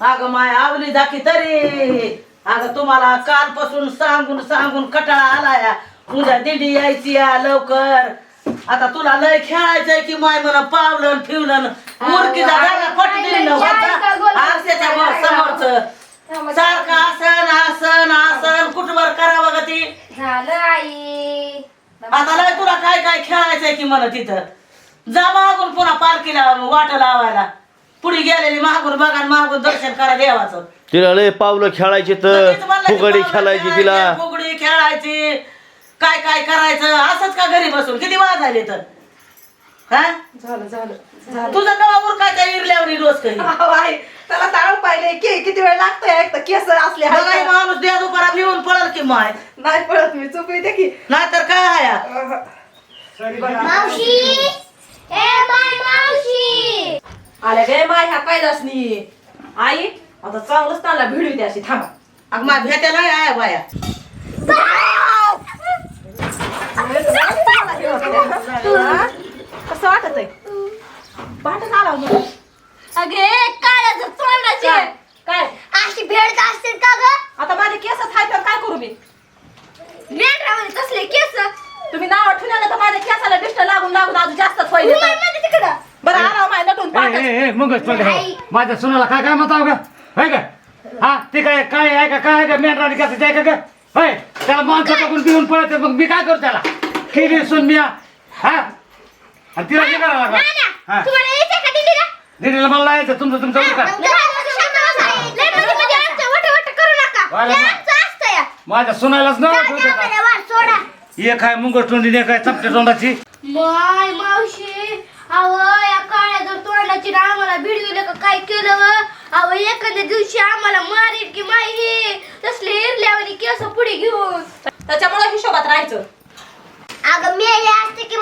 अगं माय आवली दाखी तरी. अगं तुम्हाला कालपासून सांगून सांगून कटाळा आलाय. उद्या दिंडी यायची या लवकर. आता तुला लय खेळायचंय की माय म्हणा पावलं फिवलं मुरकीचा जागा पटली आरशाच्या वर समोरच. सारखं आसन आसन आसन कुठवर करावं ग ती? झालं आई. आता लय तुला काय काय खेळायचंय की म्हणा तिथं? जा मागून पुन्हा पालखीला वाट लावायला. पुढे गेलेली मागून बघा मागून दर्शन करा देवाचं. तिला लय पावलं खेळायचे तर लगेच म्हणलं की फुगडी पावलं खेळायची खेळायचे, तिला. फुगडी खेळायची. काय काय करायचं? असंच का घरी बसून? किती वाजायले तर? हा? झालं झालं तुझं कवा उरकायच्या इरल्यावर रोज काही. अहो, आई त्याला ताळू पाहिले. की किती वेळ लागतोय? एक तर केस असले बघा हे का? माणूस द्या दुपारा भिवून पळल की माय. नाही पळत मी चुप येते की. नाहीतर काय आया मावशी ए बाय मावशी. आल्या गे माय ह्या कैलासनी. आई आता चांगलंच त्याला भिडू द्या अशी थांबा. अग मा भेटायला आया बाया? कसं वाटत आहे वाटत आला मग अगे काय तोंडाचे? काय? अशी भेट असतील का ग? आता माझे केस आहेत तर काय करू मी? मेंढरामध्ये कसले केस? तुम्ही नाव आलं तर माझ्या केसाला डिस्ट लागून लागून अजून जास्तच होईल मध्ये तिकडं बरं आला माय नटून ए, पाहत ए, ए, मगच पण हो. माझ्या सुनाला काय काय म्हणताव का होय का हा ते काय काय आहे का काय आहे का मेंढराने कसं आहे का ग? होय त्याला माणसं टाकून पिऊन पळत मग मी काय करू त्याला? केली सुन मी हा? आणि तिला काय करावं लागलं. हा. तुम्हाला का दिदीला मला यायचं तुमचं तुमचं उरका. लयमध्ये मध्ये आमचं वट वट करू नका. वाला लय मा- आमचं असतं या माझ्या वाट सोडा. एक आहे मुंगट तोंडी एक आहे चपट्या तोंडाची? माय मावशी अव ना आम्हाला भिडविलं का काय केलं व? अव एखाद्या दिवशी आम्हाला मारील की माही तसले इरल्यावानी केस पुढे घेऊन. त्याच्यामुळे हिशोबात राहायचं. अगं मेले असते की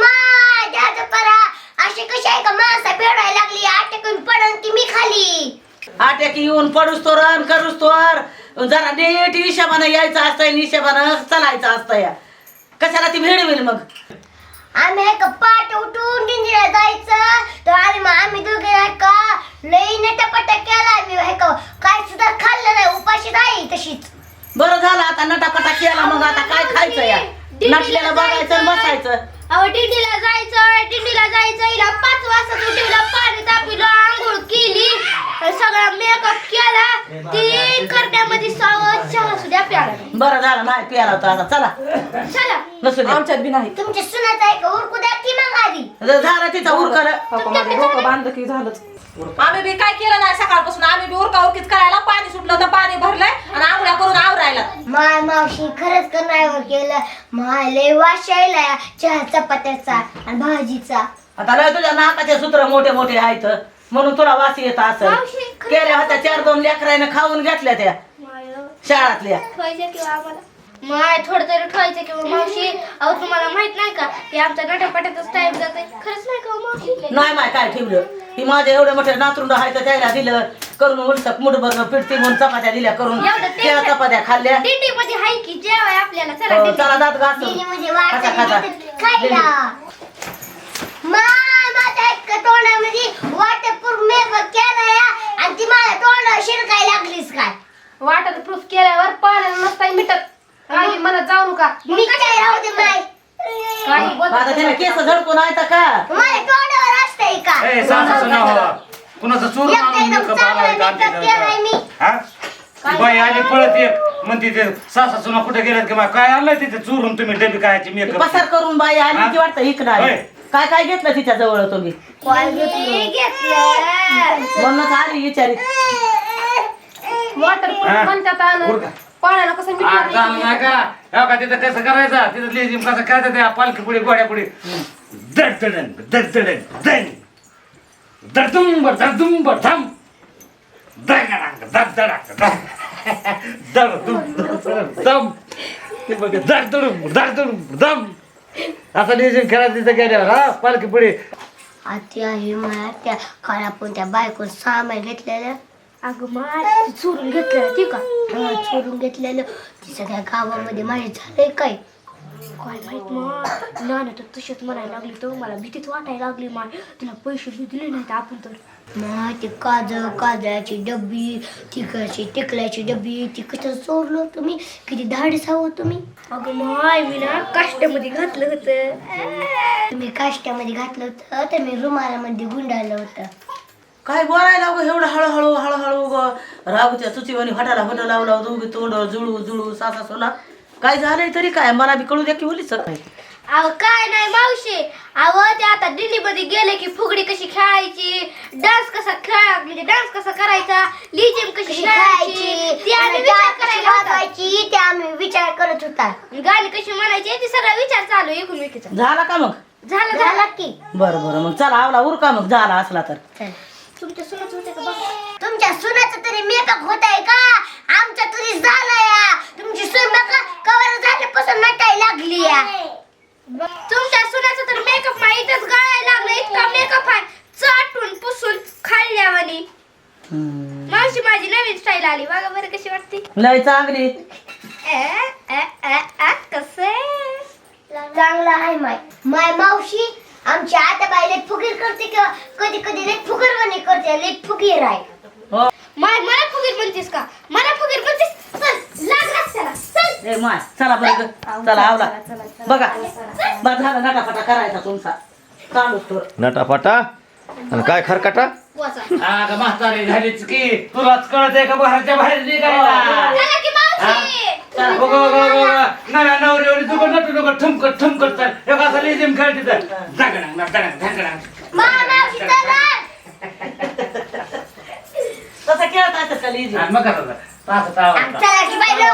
द्याचं परा अशी कशी आहे का माणसा फेडायला लागली? आटकून पडन की मी खाली. आट्या की येऊन पडूस तो रन करूस तोर. जरा नीट हिशोबानं यायचं असतंय हिशोबानं चालायचं असतंय. कशाला ती भिडविल मग? आम्ही का पाट उठून दिंडीला जायचं? तर आम्ही मग आम्ही दोघे आहे का लई नटापटा केला आम्ही आहे का? काय सुद्धा खाल्लं नाही उपाशी नाही तशीच. बरं झालं आता नटापटा केला मग आता काय खायचं या? नटलेलं बघायचं आणि बसायचं. अहो दिंडीला जायचं दिंडीला जायचं हिला पाच वाजता उठवलं पाणी तापवलं आंघोळ केली आणि सगळा मेकअप केला. तीन करण्यामध्ये सावध चहा सुद्धा प्याला नाही. बरं झालं नाही प्याला होता आता. चला. चला. नसू दे. आमच्यात बी नाही. तुमच्या सुनाचं आहे का? उरकू द्या की मग आधी. झालं तिचा उरकलं. हो, माझं डोकं बांधलं की झालंच. आम्ही बी काय केलं नाही सकाळपासून? आम्ही बी उरका उरकीच करायला पाणी सुटलं तर पाणी भरलंय आणि आंघोळ्या करून आवरायला. माय मावशी खरंच करण्यावर केलं माय लय वास यायला चहा चपात्याचा आणि भाजीचा. आता लय तुझ्या नाकाचे सूत्र मोठे मोठे आहेत. म्हणून तुला वास येत असं मावशी, खरं केल्या होत्या चार दोन लेकराने खाऊन घेतल्या त्या. शाळातल्या. ठेवायचं किंवा आम्हाला? माय थोडं तरी ठेवायचं किंवा मावशी. अहो तुम्हाला माहीत नाही का? की आमचा नटापटाचाच टाइम जाते खरंच नाही का हो मावशी? नाही माय काय ठेवलं? ती माझ्या एवढे मोठे नातरुंड आहे तर त्याला दिलं. करून उलसक मुठभर पिठती म्हणून चपात्या दिल्या करून. एवढं ते- त्या चपात्या खाल्ल्या. दिंडी मध्ये हाय की जेवाय आपल्याला? चला हो, दिंडी. चला दात घासून. खाता, एका तोंडामध्ये वॉटरप्रूफ मेकअप केला या आणि ती माझ्या तोंडावर शिरकाय लागलीस काय? वाटर प्रूफ केल्यावर पाण्याला नसता मिटत. काही म्हणत जाऊ नका. मी काय राहू दे माय काही बोल आता त्याने केस झडकून आहेत का? माझ्या तोंडावर असतंय का? ए सासू सुना हो कुणाचं चोरून एकदा आणून एकदम मेकअप चांगला आला makeup केलाय मी. हा? ती बाई आली पळत एक म्हणते ते सासा सुना कुठे गेल्यात की? बा काय आणलंय तिथे? चोरून तुम्ही डबी कायची मेकअप पसार करून बाई आली? की वाटतं होय. काय काय घेतलं तिच्या जवळ तुम्ही? मी घेतलं. म्हणूनच आली विचारी वॉटर हा. म्हणतात उरका. कसं आग नाही हो का तिथं कसं करायचं? तिथं लेझिम कसं करायचं त्या पालखी पुढे गोड्या पुढे. दडदडन दडदडन दंग दडदुंब दडदुंब धम. दंगडांग दम ते बघ दडदडुंब दडदडुंब दम असं लेझिम खेळायचं तिथं गेल्यावर हा? पालखी पुढे. आत्या हे माया त्या काळा पण त्या बायको सामान घेतलेलं. अगं ती चोरून घेतलेलं ती का? हा, चोरून घेतलेलं. ती सगळ्या गावामध्ये माझे झालंय काय? काय माहीत मग नाना तर तशीच म्हणायला लागली तर मला भीतीच वाटायला लागली माय. तिला पैसे बी दिले नाहीत आपण तर. मग ते काज काजळाची डब्बी तिकडची टिकल्याची डब्बी ती कसं चोरलं तुम्ही. किती धाडस हवं तुम्ही. अगं माय मी ना काष्टामध्ये घातलं होतं. तुम्ही काष्ट्यामध्ये घातलं होतं तर मी रुमालामध्ये गुंडाळलं होतं. काय बोलायला गो एवढं हळूहळू हळूहळू ग. राहू त्या चुचीवानी हटाला हट लावला दोघी तोंड जुळू जुळू सासा सोना. काय झालंय तरी काय? मला बी कळू द्या की बोली सकाळी अहो काय नाही मावशी. अहो ते आता दिल्लीमध्ये गेले की फुगडी कशी खेळायची डान्स कसा खेळा म्हणजे डान्स कसा करायचा लिजिम कशी खेळायची ती आम्ही विचार करायला होता. वाजवायची ते आम्ही विचार करत होता. गाणी कशी म्हणायची ते सगळा विचार चालू आहे एकूण विकीचा झाला का मग? झालं झालं. झाला की. बरं बरं. मग चला आवला उरका मग. झाला असला तर. तुमच्या सुनच होते का बघा? तुमच्या सुनाचं तरी मेकअप होत आहे का आमचा तरी झालाय तुमची सून बघा कवर झाल्यापासून नटायला लागली या तुमच्या सुनाचं तर मेकअप माहीतच गळायला लागलं इतका मेकअप आहे चाटून पुसून खाल्ल्यावानी हम्म. मावशी माझी नवीन स्टाईल आली. बघा बरं कशी वाटते. लय चांगली. ए, ए, ए, ए, कसं? चांगला आहे माय. माय मावशी आमची आता बाई लई फुगीर करते किंवा कधी कधी लई फुगीरवाणी करते. लई फुगीर आहे. हो. माय मला फुगीर म्हणतेस का? मला फुगीर म्हणतेस? चल लाग रस्त्याला चल. ए माय चला बरं ग. चला आवला. बघा. बस झाला नटाफटा करायचा तुमचा. चालूच तर नटाफटा? आणि काय खरकाटा. अगं म्हातारी झालीच की तुलाच का बाहेरच्या बाहेर निघायला? नटू नको ठमकत ठमकत तर खेळते तर तसं खेळता येतं का लिहिजी? आणि मग? तास तावा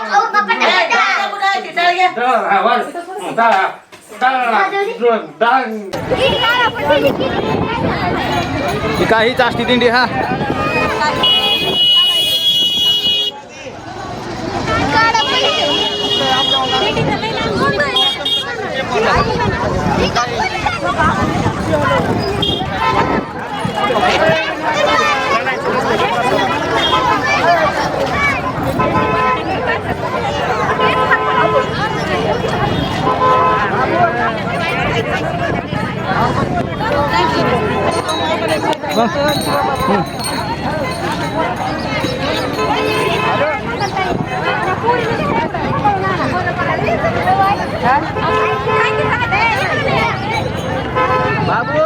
खाऊ का ए, ही असती दिंडी हा. बाबू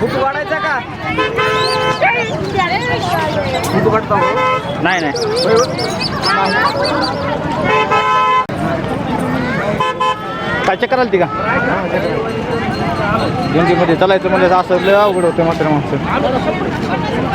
खूप वाढायचा का? खूप वाटतो नाही नाही. काय चक्कर आली ती का? दिंडीमध्ये चालायचं म्हणजे असं लय अवघड होतं मात्र माणसं